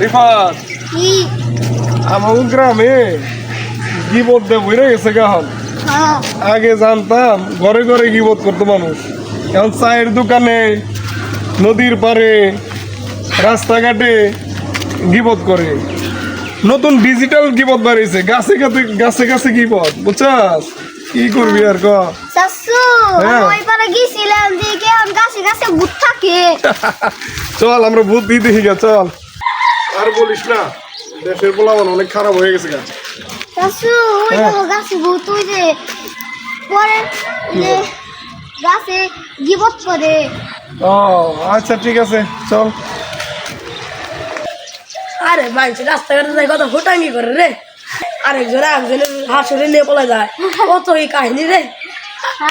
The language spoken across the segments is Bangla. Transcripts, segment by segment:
রিফাত! আমার গ্রামে গিবত দে বইরে গেছে গাহন হ্যাঁ। আগে জানতাম ঘরে ঘরে গিবত করতো মানুষ। এখন চায়ের দোকানে নদীর পারে রাস্তাঘাটে গিবত করে। নতুন ডিজিটাল গিবত বাড়িয়েছে গাছে গাছে গাছে গাছে গিবত বুঝছাস? কি করবি আর ক? হ্যাঁ। থাকে। চল আমরা ভূত দিয়ে দেখি চল। আর বলিস না দেশের পোলাবান অনেক খারাপ হয়ে গেছে গা। শাশু ওই হ্যাঁ। দেখো গাছে ভূত ওই যে পরে গাছে গিবত করে ও আচ্ছা ঠিক আছে চল। আরে মানুষ রাস্তাঘাটে যায় কত ফুটাঙ্গি করে রে। আরেকজন একজনের হাসুরে নিয়ে পলে যায়। কত এই কাহিনী রে।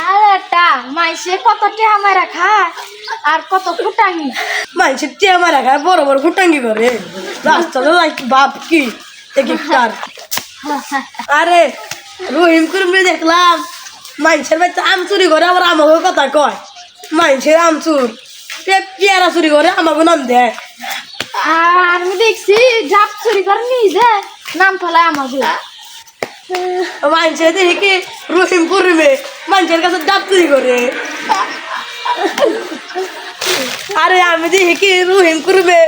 আরে একটা মাইসে কত মারা খায় আর কত ফুটাঙ্গি। টিয়া মারা খায় বড় বড় ফুটাঙ্গি করে। বাপ কি? আরে রহিম কুরমে দেখলাম মানুষের বাচ্চা আম চুরি করে আবার আমাকে কথা কয়। মানুষের আম চুর। পেয়ারা চুরি করে আমাকে নাম দেয়। আর আমি দেখছি ঝাপ চুরি করে নিজে নাম ফেলায় আমাকে মানুষের দেখি রহিম কুরমে মানুষের কাছে ডাব চুরি করে। আরে আমি দেখি কি রহিম কুরমে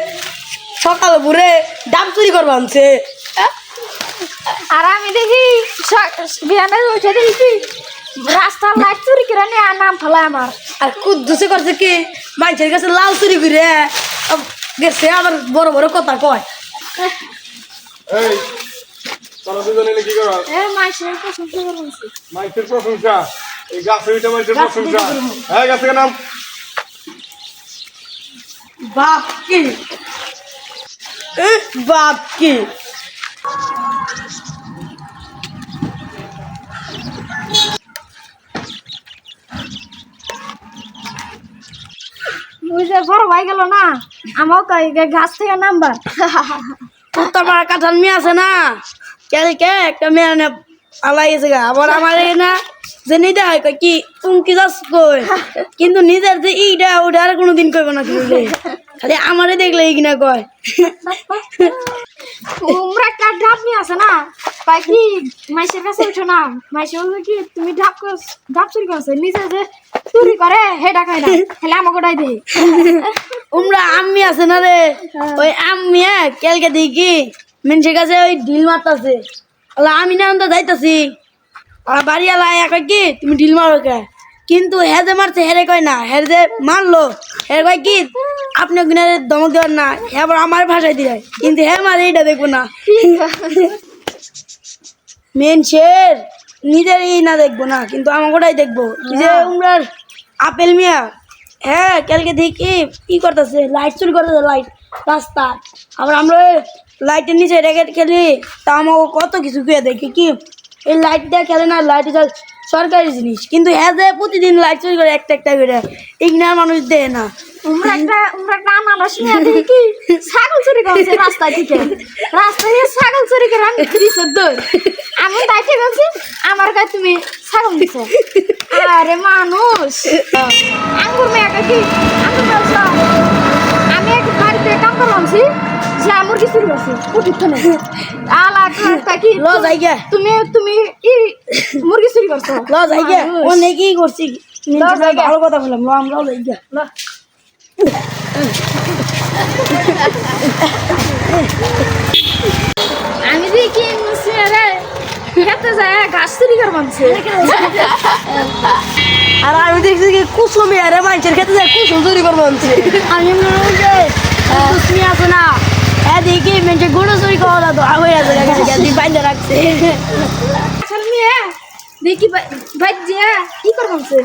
সকাল ভোরে ডাব চুরি করবা আনছে। আর আমি দেখি উঠে দেখি কি রাস্তার লাইট চুরি করে নিয়ে আর নাম ফেলায় আমার। আর কুদ্দুসে করছে কি? মানুষের কাছে লাল চুরি করে। গেছে আবার বড় বড় কথা কয়। এই তোরা দুজনে কি করা? এ মাইসে প্রশংসা করছি মাইকের প্রশংসা? এই গাছে উঠে মাইকের প্রশংসা হ্যাঁ গাছে নাম। বাপ কি? বাপ কি? বড় ভাই গেল না? আমাও গাছ থেকে নাম্বার। পাড়া কাঁঠাল মেয়ে আছে না? কালকে একটা মেয়ে আলাই গেছে গা। আবার আমার না যে নিতে হয় কয় কি তুমি কি যাস কই? কিন্তু নিজের যে ইটা ওটা আর কোনোদিন কইব না বলে। খালি আমারে দেখলে এই কিনা কয়। তোমরা একটা ঢাপ নিয়ে আছে না? কি মাইসের কাছে উঠো না? মাইসে বলবে কি তুমি ঢাপ কর- ঢাপ চুরি করছ? নিজে যে চুরি করে হে ডাকাই না? হেলে আমাকে ওটাই দে। উমরা আম্মি আছে না রে? ওই আম্মি হ্যাঁ কালকে দেখি। মানুষের কাছে ওই ঢিল মারতাছে। আমি না তো যাইতাছি। আর বাড়ি আলা একা কি তুমি ঢিল মারো কে? কিন্তু যে মারছে হেরে কয় না যে মারলো হ্যাঁ কয় কি আপনি ওখানে ধমক দেওয়ার না আবার আমার ভাষায় দিয়ে কিন্তু হ্যাঁ মারে এটা দেখব না। মেন শের নিজেরই না দেখব না কিন্তু আমাকে ওটাই দেখব যে উমরার আপেল মিয়া হ্যাঁ কালকে দেখি কি করতেছে লাইট চুরি করতেছে লাইট রাস্তা। আবার আমরা লাইটের নিচে রেখে খেলি তা আমাকে কত কিছু কুয়ে দেখি কি এই লাইট লাইটটা খেলে না লাইট সরকারি জিনিস। কিন্তু হ্যাঁ যে প্রতিদিন লাইট চুরি করে একটা একটা করে ইগনার মানুষ দেয় না। ছাগল রাস্তা ছাগল আমি করছি আমার কাছে তুমি ছাগল দিছে। আরে মানুষ। আঙ্গুর মেয়েকে কি আঙ্গুর করছি উঠিত আলা তা কি ল জায়গা তুমি তুমি ই মুরগি চুরি করছ? ল জায়গা মানুষ। অনেকেই করছি। ভালো কথা বললাম ল আমরাও জায়গা ল। আমি দেখি মুসিয়ারে খেতে যায় গাছ চুরি করে মানছে। আর আমি দেখছি কি কুসুমি আরে মানুষের ক্ষেত্রে যায় কুসুম চুরি করব আনছে আমি মনে হয় কুসুমি আছে না হ্যাঁ দেখি মেয়েছে গুঁড়ো চুরি খাওয়া দাও হয়ে আছে গাড়ি বাইন্দে রাখছে। মেয়ে দেখি ভাই যে কি করে মানছে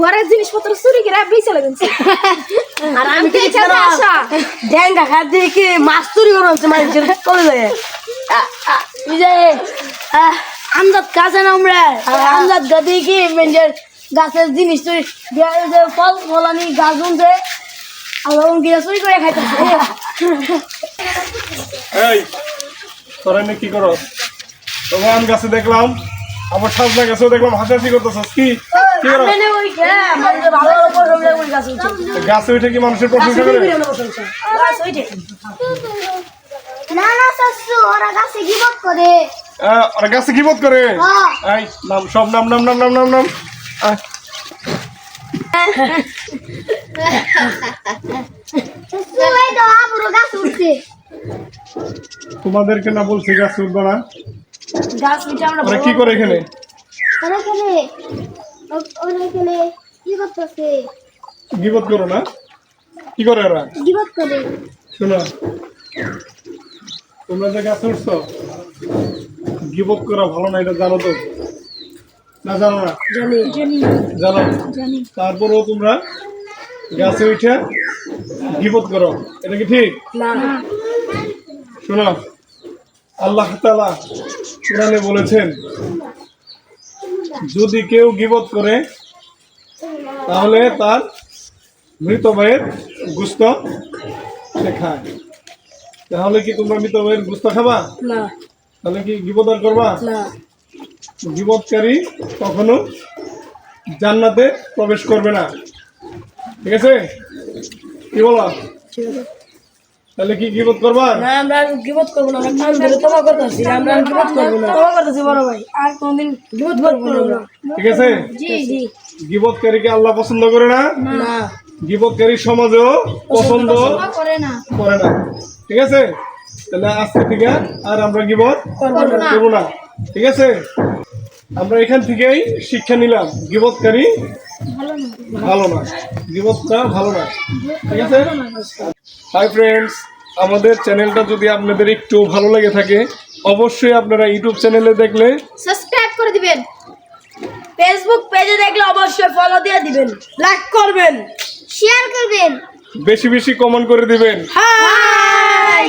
ঘরের জিনিসপত্র চুরি করে বেঁচে লাগছে আর আমি কি দেখে যে আশা ড্যাঙ্গা খাত দেখি মাছ চুরি করে আনছে মানুষের কলে যায়। আমজাদ কাছে না আমরা? আমজাদ গা দেখি মেয়েছের গাছের জিনিস চুরি ফল ফল আমি গাছ উনছে ওরকম কিনা চুরি করে খাইতেছে। এই তোরা কি করো? তবে আম গাছে দেখলাম আবার সাজনা গাছেও দেখলাম হাসাহাসি করতেছস কি? কি করো? ওই গে মানে ভালো ভালো প্রবলেম ওই গাছ উঠে কি মানুষের প্রশংসা করে? গাছ উঠে। ওরা গাছে গিবত করে? ওরা গাছে গিবত করে? হ্যাঁ। এই নাম সব নাম নাম নাম নাম নাম নাম। তোমাদেরকে না বলছি গাছ উঠবো না? আমরা কি করে এখানে? গিবত করো না। কি করে ওরা? গিবত করে। শোনো তোমরা যে গাছে উঠছো গিবত করা ভালো না এটা জানো তো? না জানো না? জানি? জানো। তারপরেও তোমরা গাছে উঠে গিবত করো। এটা কি ঠিক? শোনো আল্লাহ তালা কোরআনে বলেছেন যদি কেউ গিবত করে তাহলে তার মৃত ভাইয়ের গুস্ত সে খায়। তাহলে কি তোমরা মৃত ভাইয়ের গুস্ত খাবা? তাহলে কি গিবত আর করবা? গিবতকারী কখনো জান্নাতে প্রবেশ করবে না। ঠিক আছে? কি বলো? তাহলে কি গিবত করবা না আমরা গিবত করব না আমরা কান ধরে তোমা করতেছি আমরা গিবত করব না। তোমা করতেছি বড় ভাই। আর কোনদিন গিবত করব না ঠিক আছে? জি জি। গিবতকারীকে আল্লাহ পছন্দ করে না? না। সমাজেও পছন্দ করে না। করে না। ঠিক আছে? তাহলে আজকে থেকে আর আমরা গিবত করব না। না। ঠিক আছে? আমরা এখান থেকেই শিক্ষা নিলাম। গিবতকারী ভালো না গিবতটা ভালো না ঠিক আছে? হাই ফ্রেন্ডস আমাদের চ্যানেলটা যদি আপনাদের একটু ভালো লেগে থাকে অবশ্যই আপনারা ইউটিউব চ্যানেলে দেখলে সাবস্ক্রাইব করে দিবেন। ফেসবুক পেজে দেখলে অবশ্যই ফলো দিয়ে দিবেন। লাইক করবেন। শেয়ার করবেন। বেশি বেশি কমেন্ট করে দিবেন। হ্যাঁ